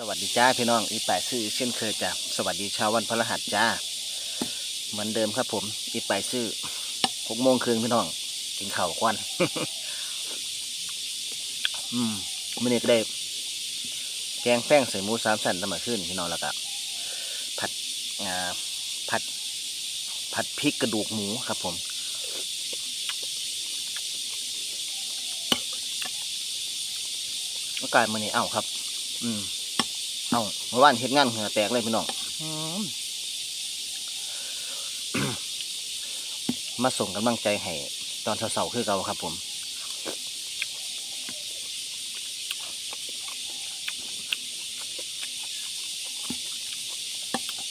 สวัสดีจ้าพี่น้องอีแปดซื่อเช่นเคยจ้าสวัสดีชาววันพฤหัสจ้า เหมือนเดิมครับผมอีแปดซื่อหกโมงครึ่งพี่น้องกินข้าวควันอืมมื่อนี้ก็ได้แกงแป้งใส่หมูสามสันตะมาขึ้นพี่น้องแล้วก็ผัดอ่าผัด ผัดพริกกระดูกหมูครับผมอากาศมันนี่เอ้าครับ อืม เอาเมื่อวานเห็ดงานเหงื่อแตกเลยพี่น้องมาส่งกำลังใจให้ตอนเสาร์คือเก่าครับ ผม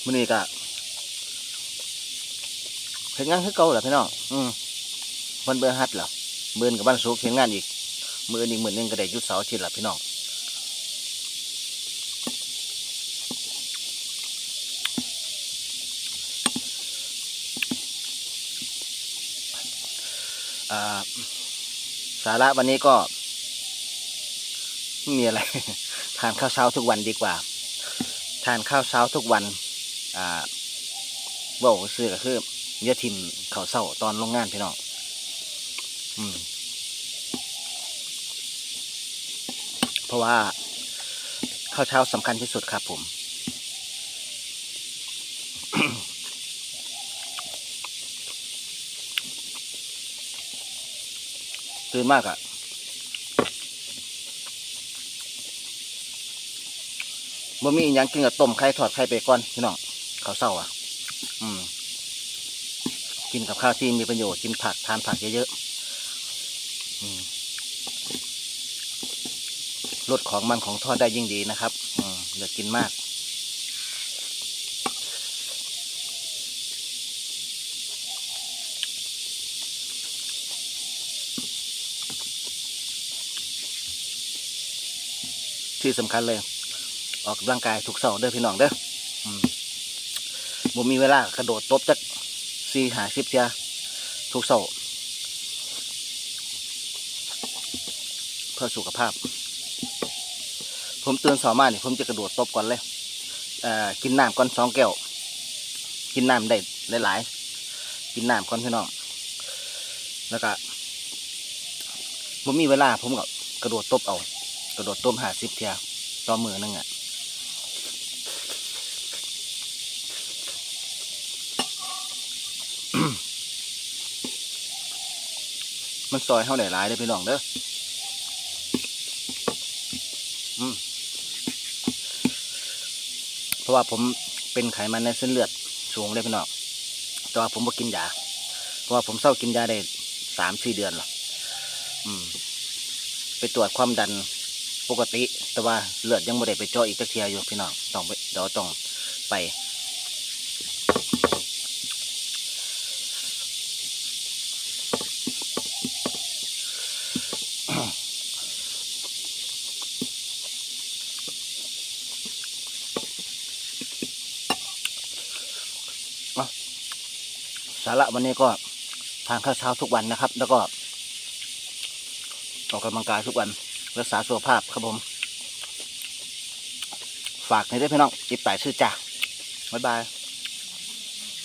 มื่อนี้ก็เห็นงานคือเก่าแหละพี่น้องอืมวันเบอร์ฮัดเหรอเบิร์นกับบ้านสุกเห็นงานอีกมืออนอีกหมื่นหนึงก็ได้ยุดเสาร์อาทิตย์ละพี่น้อง สาระวันนี้ก็ไม่มีอะไร ทานข้าวเช้าทุกวันดีกว่า ทานข้าวเช้าทุกวันอ่าบอกซื้อก็คือเยาทิมข้าวเช้าตอนลงงานพี่น้องอืม เพราะว่าข้าวเช้าสำคัญที่สุดครับผม ตื่นมากอะบ่มีอหยังกินกับต้มไข่ทอดไข่ไปก่อนพี่น้องข้าวเศร้าอะ อืม กินกับข้าวที่มีประโยชน์กินผักทานผักเยอะๆลดของมันของทอดได้ยิ่งดีนะครับ อืมอย่ากินมาก ที่สำคัญเลย ออกกำลังกายทุกเสาร์เด้อพี่น้องเด้ออืมผมมีเวลากระโดดตบจักสี่หาสิบเทียทุกเสาร์เพื่อสุขภาพ ผมตื่นสอมาเนี่ยผมจะกระโดดตบก่อนเลยกินน้ำก่อนสองแก้ว กินน้ำได้หลายๆ กินน้ำก่อนพี่น้อง แล้วก็ผมมีเวลาผมก็กระโดดตบเอา กระโดดต้มหาสิบเทียต่อมือหนึงอะมันซอยเท่าไหร่หลายได้อพี่น้องเด้อเพราะว่าผมเป็นไขมันในเส้นเลือดสูงเลยพี่น้องแต่ว่าผมบ่กินยา เพราะว่าผมเศร้ากินยาได้สามสี่เดือนหรอกไปตรวจความดัน ปกติ แต่ว่าเลือดยังไม่ได้ไปเจาะอีกตะเทียอยู่พี่น้องต้องไปเดี๋ยวต้องไปสาระวันนี้ก็ทานข้าวเช้าทุกวันนะครับ แล้วก็ออกกำลังกายทุกวัน รักษาสุขภาพครับผม ฝากในอยด้วยพี่น้องจิบไต่ชื่อจ้าบ๊ายบาย